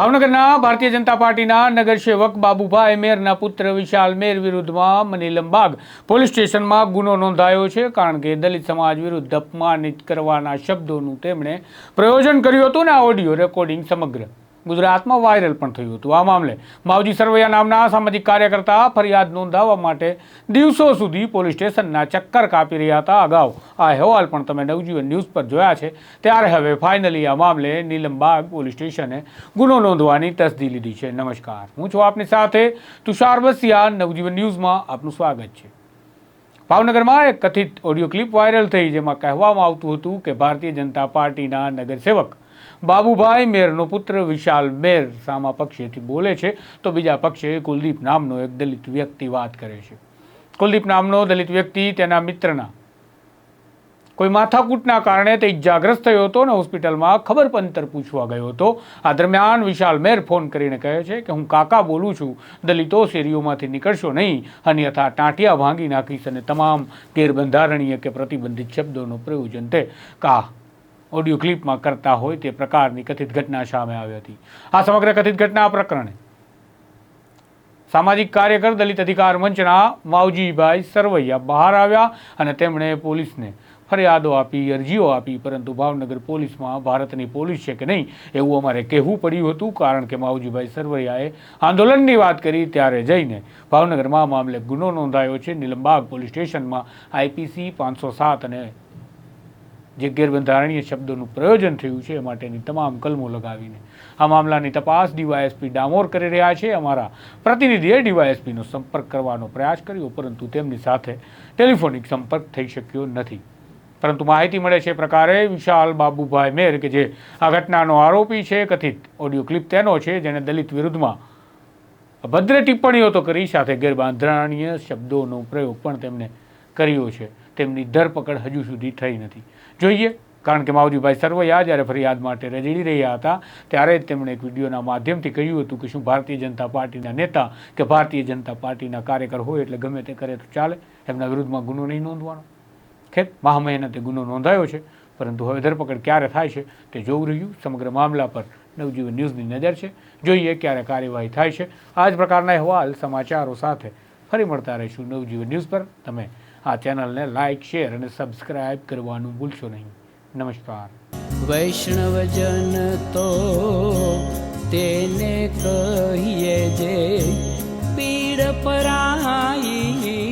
ભાવનગરના ભારતીય જનતા પાર્ટીના નગરસેવક બાબુભાઈ મેરના પુત્ર વિશાલ મેર વિરુદ્ધમાં મનીલમબાગ પોલીસ સ્ટેશનમાં ગુનો નોંધાયો છે કારણ કે દલિત સમાજ વિરુદ્ધ અપમાનિત કરવાના શબ્દોનું તેમણે પ્રયોજન કર્યું હતું ને આ ઓડિયો રેકોર્ડિંગ સમગ્ર ગુજરાતમાં વાયરલ પણ થયું હતું. આ મામલે માવજી સરવૈયા નામના સામાજિક કાર્યકર્તા ફરિયાદ નોંધાવવા માટે દિવસો સુધી પોલીસ સ્ટેશનના ચક્કર કાપી રહ્યા હતા. અગાઉ આ અહેવાલ પણ તમે નવજીવન ન્યૂઝ પર જોયા છે. ત્યારે હવે ફાઇનલી આ મામલે નીલમબાગ પોલીસ સ્ટેશને ગુનો નોંધવાની તસદી લીધી છે. નમસ્કાર. હું છું આપની સાથે તુષાર બસિયા નવજીવન ન્યૂઝમાં આપનું સ્વાગત છે. ભાવનગરમાં એક કથિત ઓડિયો ક્લિપ વાયરલ થઈ, જેમાં કહેવામાં આવતું હતું કે ભારતીય જનતા પાર્ટીના નગરસેવક બાબુભાઈ મેરનો પુત્ર વિશાલ મેર સામા પક્ષેથી બોલે છે. તો બીજા પક્ષે કુલદીપ નામનો એક દલિત વ્યક્તિ વાત કરે છે. કુલદીપ નામનો દલિત વ્યક્તિ તેના મિત્રના. કોઈ માથાકૂટના કારણે તે ઇજાગ્રસ્ત થયો હતો અને હોસ્પિટલમાં ખબર પંતર પૂછવા ગયો હતો. આ દરમિયાન વિશાલ મેર ફોન કરીને કહે છે કે હું કાકા બોલું છું. દલિતો શેરીઓમાંથી નીકળશો નહીં. અન્યથા ટાંટિયા ભાંગી નાખીશ અને તમામ ગેરબંધારણીય કે પ્રતિબંધિત શબ્દોનું પ્રયોજન તે. કા ઓડિયો ક્લિપમાં કરતા હોય તે પ્રકારની કથિત ઘટના સામે આવી હતી. આ સમગ્ર કથિત ઘટના પ્રકરણે સામાજિક કાર્યકર, દલિત અધિકાર મંચના માવજીભાઈ સરવૈયા બહાર આવ્યા અને તેમણે પોલીસને ફરિયાદો આપી, અરજીઓ આપી, પરંતુ ભાવનગર પોલીસમાં ભારતની પોલીસ છે કે નહીં એવું અમારે કહેવું પડ્યું હતું, કારણ કે માવજીભાઈ સરવૈયાએ આંદોલનની વાત કરી ત્યારે જઈને ભાવનગરમાં મામલે ગુનો નોંધાયો છે. નિલંબાગ પોલીસ સ્ટેશનમાં આઈપીસી પાંચસો સાત અને જે ગેરબંધારણીય શબ્દોનું પ્રયોજન થયું છે એ માટેની તમામ કલમો લગાવીને. આ મામલાની તપાસ ડીવાયએસપી ડામોર કરી રહ્યા છે. અમારા પ્રતિનિધિએ ડીવાયએસપીનો સંપર્ક કરવાનો પ્રયાસ કર્યો, પરંતુ તેમની સાથે ટેલિફોનિક સંપર્ક થઈ શક્યો નથી. પરંતુ માહિતી મળે છે પ્રકારે વિશાલ બાબુભાઈ મેર કે જે આ ઘટનાનો આરોપી છે, કથિત ઓડિયો ક્લિપ તેનો છે, જેણે દલિત વિરુદ્ધમાં ભદ્ર ટિપ્પણીઓ તો કરી, સાથે ગેરબાંધરણીય શબ્દોનો પ્રયોગ પણ તેમણે કર્યો છે. તેમની ધરપકડ હજુ સુધી થઈ નથી. જોઈએ, કારણ કે માવજીભાઈ સરવૈયા જ્યારે ફરિયાદ માટે રજડી રહ્યા હતા, ત્યારે જ તેમણે એક વિડીયોના માધ્યમથી કહ્યું હતું કે શું ભારતીય જનતા પાર્ટીના નેતા કે ભારતીય જનતા પાર્ટીના કાર્યકર હોય એટલે ગમે તે કરે તો ચાલે. એમના વિરુદ્ધમાં ગુનો નહીં નોંધવાનો. ખેર મહા મહેનતે ગુનો નોંધાયો છે, પરંતુ હવે ધરપકડ ક્યારે થાય છે તે જોવું રહ્યું. સમગ્ર મામલા પર નવજીવન ન્યૂઝની નજર છે. જોઈએ ક્યારે કાર્યવાહી થાય છે. આ જ પ્રકારના અહેવાલ સમાચારો સાથે ફરી મળતા રહીશું નવજીવન ન્યૂઝ પર. તમે આ ચેનલને લાઇક શેર અને સબસ્ક્રાઇબ કરવાનું ભૂલશો નહીં. નમસ્કાર. વૈષ્ણવજન તો તેને કહીએ જે પીડ પરાઈ